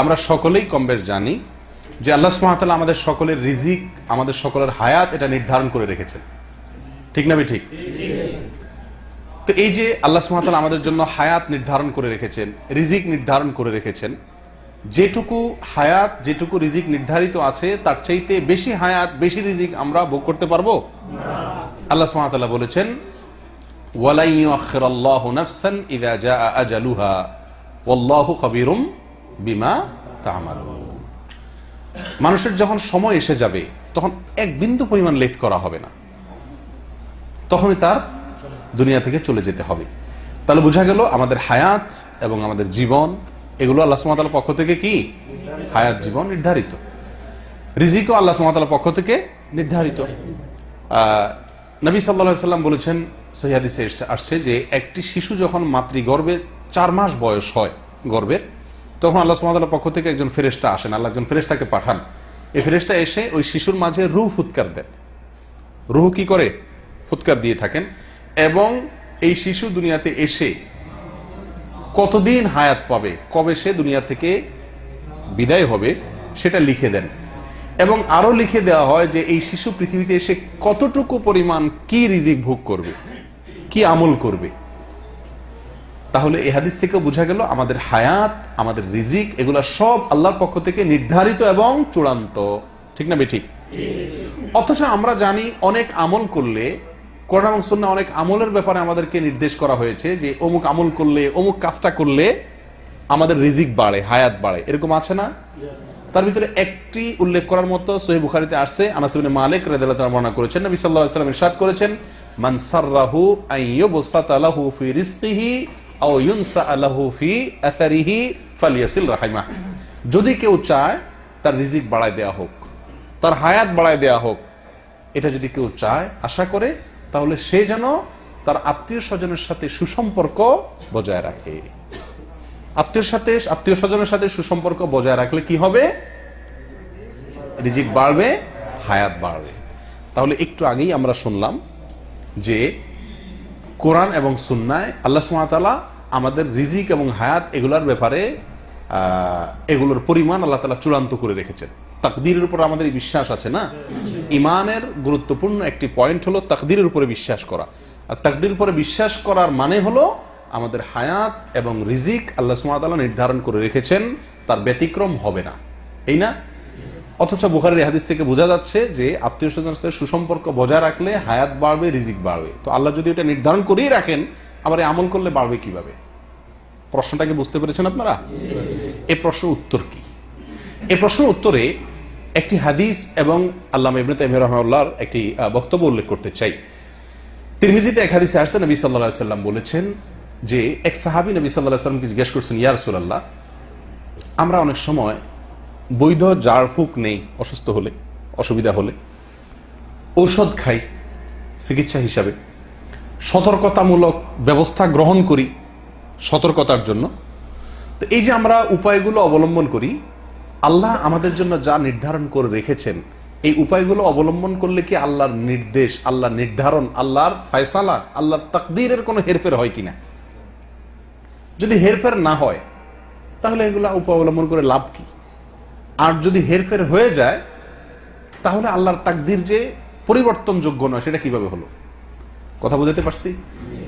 আমরা সকলেই কম জানি যে আল্লাহ সুমাতাল্লাহ আমাদের সকলের রিজিক, আমাদের সকলের হায়াত এটা নির্ধারণ করে রেখেছেন। ঠিক না ঠিক? তো এই যে আল্লাহ সুমাতাল আমাদের জন্য হায়াত নির্ধারণ করে রেখেছেন, রিজিক নির্ধারণ করে রেখেছেন, যেটুকু হায়াত, যেটুকু রিজিক নির্ধারিত আছে, তার চাইতে বেশি হায়াত, বেশি রিজিক আমরা ভোগ করতে পারব? আল্লাহ সুমাতাল্লাহ বলেছেন ওয়ালাই ইউআখিরাল্লাহু নাফসান ইযা জাআ আজালুহা, ওয়াল্লাহু খাবীরুম বিমা তা'মালুন মানুষের যখন সময় এসে যাবে, তখন এক বিন্দু পরিমাণ লেট করা হবে না। তখনই তার দুনিয়া থেকে চলে যেতে হবে। তাহলে বোঝা গেল আমাদের হায়াত এবং আমাদের জীবন, এগুলো আল্লাহ সুমাতার পক্ষ থেকে কি? হায়াত, জীবন নির্ধারিত। রিজিকও আল্লাহ সুমাতার পক্ষ থেকে নির্ধারিত। নবী সাল্লা সাল্লাম বলেছেন সহিয়াদিসে আসছে যে, একটি শিশু যখন মাতৃগর্ভে চার মাস বয়স হয়, গর্ভের তখন আল্লাহ সুমাতার পক্ষ থেকে একজন ফেরেস্তা আসেন। আল্লাহ একজন ফেরেস্তাকে পাঠান। এই ফেরেস্তা এসে ওই শিশুর মাঝে রুহ ফুৎকার দেন। রুহ কি করে? ফুৎকার দিয়ে থাকেন। এবং এই শিশু দুনিয়াতে এসে কতদিন হায়াত পাবে, কবে সে দুনিয়া থেকে বিদায় হবে, সেটা লিখে দেন। এবং আরও লিখে দেওয়া হয় যে, এই শিশু পৃথিবীতে এসে কতটুকু পরিমাণ কি রিজিক ভোগ করবে, কি আমল করবে। তাহলে এই হাদিস থেকে বোঝা গেল আমাদের হায়াত, আমাদের রিজিক, এগুলা সব আল্লাহর পক্ষ থেকে নির্ধারিত এবং চূড়ান্ত। ঠিক না ঠিক অথচ আমরা জানি অনেক আমল করলে, কোরআন এবং অনেক আমলের ব্যাপারে আমাদেরকে নির্দেশ করা হয়েছে যে অমুক আমল করলে, অমুক কাজটা করলে আমাদের রিজিক বাড়ে, হায়াত বাড়ে। এরকম আছে না? তার ভিতরে একটি উল্লেখ করার মতো সহি বুখারিতে আসছে, আনাস ইবনে মালিক রাদিয়াল্লাহু বর্ণনা করেছেন, নবী সাল্লাল্লাহু আলাইহি ওয়াসাল্লাম ইরশাদ করেছেন, মান ফি রিজকিহি যদি কেউ চায়, তার রিজিক বাড়ায় দেয়া হোক, তার হায়াত বাড়ায় দেয়া হোক, এটা যদি কেউ চায়, আশা করে, তাহলে সে যেন তার আত্মীয় স্বজনের সাথে সুসম্পর্ক বজায় রাখে। আত্মীয় সাথে, আত্মীয় স্বজনের সাথে সুসম্পর্ক বজায় রাখলে কি হবে? রিজিক বাড়বে, হায়াত বাড়বে। তাহলে একটু আগেই আমরা শুনলাম যে কোরআন এবং সুন্নায় আল্লাহ সুমাতালা আমাদের রিজিক এবং হায়াত এগুলোর ব্যাপারে এগুলোর পরিমাণ আল্লাহ তালা চূড়ান্ত করে রেখেছেন। তাকদিরের উপর আমাদের এই বিশ্বাস আছে না? ইমানের গুরুত্বপূর্ণ একটি পয়েন্ট হলো তাকদিরের উপরে বিশ্বাস করা। আর তাকদির উপরে বিশ্বাস করার মানে হলো আমাদের হায়াত এবং রিজিক আল্লাহ সুমাতালা নির্ধারণ করে রেখেছেন, তার ব্যতিক্রম হবে না। এই না? অথচ বুখারের হাদিস থেকে বোঝা যাচ্ছে যে আত্মীয় স্বজনের সাথে সুসম্পর্ক বজায় রাখলে হায়াত বাড়বে, রিজিক বাড়বে। তো আল্লাহ যদি এটা নির্ধারণ করেই রাখেন, আবার এই আমল করলে বাড়বে কীভাবে? প্রশ্নটাকে বুঝতে পেরেছেন আপনারা? এ প্রশ্ন উত্তর কি? এ প্রশ্ন উত্তরে একটি হাদিস এবং আল্লাহ ইবনে তাইমিয়া রহমাল্লাহর একটি বক্তব্য উল্লেখ করতে চাই। তিরমিজিতে এক হাদিসে আসছে, নবী আলাইহি সাল্লাম বলেছেন যে এক সাহাবী নবী আলাইহি সাল্লামকে জিজ্ঞেস করছেন, ইয়া রাসূলুল্লাহ, আমরা অনেক সময় বৈধ জাড়ফুক নেই, অসুস্থ হলে, অসুবিধা হলে। ঔষধ খাই, চিকিৎসা হিসাবে। সতর্কতামূলক ব্যবস্থা গ্রহণ করি সতর্কতার জন্য। তো এই যে আমরা উপায়গুলো অবলম্বন করি, আল্লাহ আমাদের জন্য যা নির্ধারণ করে রেখেছেন, এই উপায়গুলো অবলম্বন করলে কি আল্লাহর নির্দেশ আল্লাহ নির্ধারণ, আল্লাহর ফয়সালা, আল্লাহর তাকদীরের কোনো হেরফের হয় কিনা? যদি হেরফের না হয়, তাহলে এগুলা উপায় অবলম্বন করে লাভ কি? আর যদি হেরফের হয়ে যায়, তাহলে আল্লাহর তাকদির যে পরিবর্তনযোগ্য নয়, সেটা কীভাবে হলো? কথা বুঝাতে পারছি?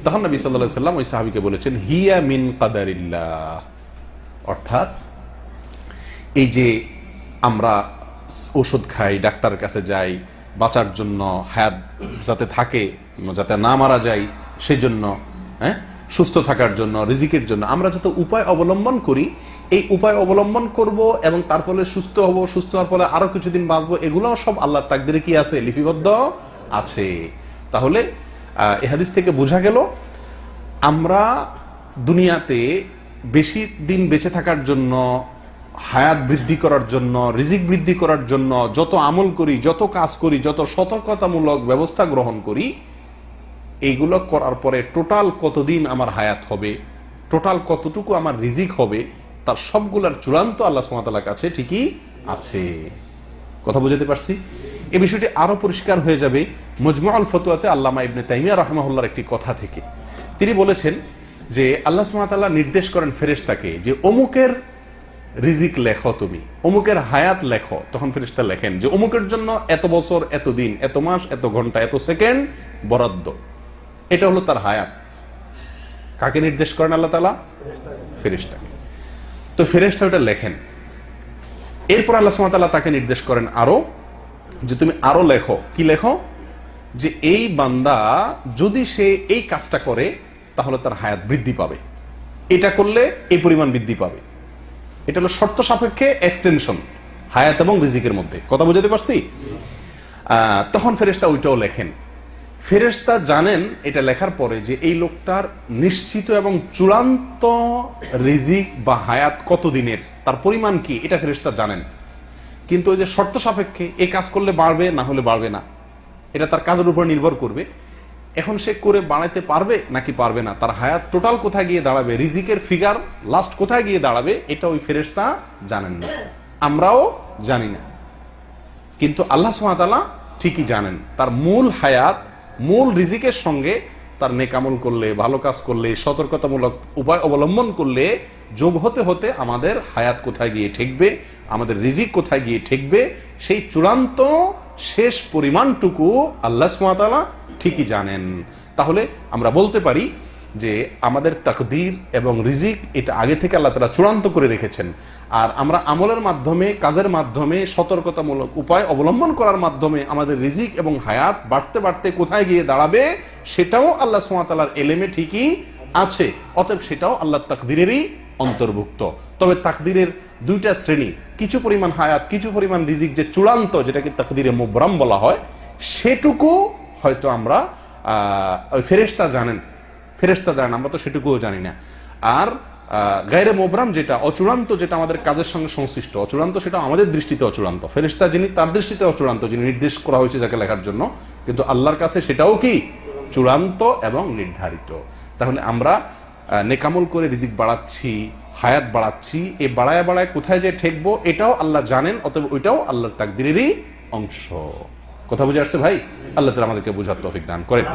তখন নবী সাল্লাহ সাল্লাম ওই সাহাবিকে বলেছেন, হিয়া মিন কাদারিল্লাহ। অর্থাৎ, এই যে আমরা ওষুধ খাই, ডাক্তারের কাছে যাই, বাঁচার জন্য হায়াত যাতে থাকে, যাতে না মারা যায় সেই জন্য হ্যাঁ? সুস্থ থাকার জন্য রিজিকের জন্য। আমরা যত উপায় অবলম্বন করি এই উপায় অবলম্বন করব এবং তার ফলে সুস্থ হব সুস্থ হওয়ার ফলে আরও কিছুদিন বাঁচবো এগুলো সব আল্লাহর তাকদিরে কি আছে? লিপিবদ্ধ আছে। তাহলে আহ, এ হাদিস থেকে বোঝা গেল আমরা দুনিয়াতে বেশি দিন বেঁচে থাকার জন্য হায়াত বৃদ্ধি করার জন্য রিজিক বৃদ্ধি করার জন্য যত আমল করি যত কাজ করি যত সতর্কতামূলক ব্যবস্থা গ্রহণ করি এইগুলো করার পরে টোটাল কতদিন আমার হায়াত হবে টোটাল কতটুকু আমার রিজিক হবে, তার সবগুলার চূড়ান্ত আল্লাহ সুমাতালার কাছে ঠিকই আছে। কথা বুঝাতে পারছি? এ বিষয়টি আরও পরিষ্কার হয়ে যাবে মজমুআল ফতুয়াতে আল্লামা ইবনে তাইমিয়া রহমাহুল্লার একটি কথা থেকে। তিনি বলেছেন যে আল্লাহ সুমাতাল্লাহ নির্দেশ করেন ফেরেশতাকে যে অমুকের রিজিক লেখো তুমি, অমুকের হায়াত লেখো। তখন ফেরেশতা লেখেন যে অমুকের জন্য এত বছর, এত দিন, এত মাস, এত ঘণ্টা, এত সেকেন্ড বরাদ্দ। এটা হলো তার হায়াত। কাকে নির্দেশ করেন আল্লাহ তালা ফেরেশতাকে। তো ফেরেশতা ওটা লেখেন। এরপর আল্লাহ সুমাতাল্লাহ তাকে নির্দেশ করেন আরও, যে তুমি আরও লেখো। কি লেখো? যে এই বান্দা যদি সে এই কাজটা করে, তাহলে তার হায়াত বৃদ্ধি পাবে। এটা করলে এই পরিমাণ বৃদ্ধি পাবে। এটা হলো শর্ত সাপেক্ষে এক্সটেনশন হায়াত এবং রিজিকের মধ্যে। কথা বুঝাতে পারছি? তখন ফেরেশতা ওইটাও লেখেন। ফেরেশতা জানেন এটা লেখার পরে যে এই লোকটার নিশ্চিত এবং চূড়ান্ত রিজিক বা হায়াত কতদিনের, তার পরিমাণ কি, এটা ফেরেশতা জানেন। কিন্তু ওই যে শর্ত সাপেক্ষে এই কাজ করলে বাড়বে না হলে বাড়বে না, এটা তার কাজের উপর নির্ভর করবে। এখন সে করে বাড়াইতে পারবে নাকি পারবে না, তার হায়াত টোটাল কোথায় গিয়ে দাঁড়াবে, রিজিকের ফিগার লাস্ট কোথায় গিয়ে দাঁড়াবে, এটা ওই ফেরেশতা জানেন না। আমরাও জানি না। কিন্তু আল্লাহ সুমাতালা ঠিকই জানেন, তার মূল হায়াত মূল রিজিকের সঙ্গে তার নেকামল করলে, ভালো কাজ করলে, সতর্কতামূলক উপায় অবলম্বন করলে, যোগ হতে হতে আমাদের হায়াত কোথায় গিয়ে ঠেকবে, আমাদের রিজিক কোথায় গিয়ে ঠেকবে, সেই চূড়ান্ত শেষ পরিমাণটুকু আল্লাহ সুমাতালা ঠিকই জানেন। তাহলে আমরা বলতে পারি যে আমাদের তাকদির এবং রিজিক এটা আগে থেকে আল্লাহ তালা চূড়ান্ত করে রেখেছেন। আর আমরা আমলের মাধ্যমে, কাজের মাধ্যমে, সতর্কতামূলক উপায় অবলম্বন করার মাধ্যমে আমাদের রিজিক এবং হায়াত বাড়তে বাড়তে কোথায় গিয়ে দাঁড়াবে, সেটাও আল্লাহ সোমাতালার এলেমে ঠিকই আছে। অতএব সেটাও আল্লাহ তাকদিরেরই অন্তর্ভুক্ত। তবে তাকদিরের দুইটা শ্রেণি, কিছু পরিমাণ হায়াত, কিছু পরিমাণ রিজিক যে চূড়ান্ত, যেটাকে তাকদিরে মুবরাম বলা হয়, সেটুকু হয়তো আমরা ফেরেশতা জানেন। ফেরেস্তা জানেন আমরা তো সেটুকুও জানি না। আর গায়রে মোবরাম যেটা, অচূড়ান্ত যেটা আমাদের কাজের সঙ্গে সংশ্লিষ্ট, অচূড়ান্ত সেটা আমাদের দৃষ্টিতে অচূড়ান্ত। ফেরেস্তা যিনি, তার দৃষ্টিতে অচূড়ান্ত, যিনি নির্দেশ করা হয়েছে যাকে লেখার জন্য, কিন্তু আল্লাহর কাছে সেটাও কি? চূড়ান্ত এবং নির্ধারিত। তাহলে আমরা নেকামল করে রিজিক বাড়াচ্ছি, হায়াত বাড়াচ্ছি এই বাড়ায় বাড়ায় কোথায় যে ঠেকবো, এটাও আল্লাহ জানেন, অতএব ওইটাও আল্লাহর তাকদিরেরই অংশ। কথা বুঝে আসছে ভাই? আল্লাহ তালা আমাদেরকে বোঝার তৌফিক দান করেন।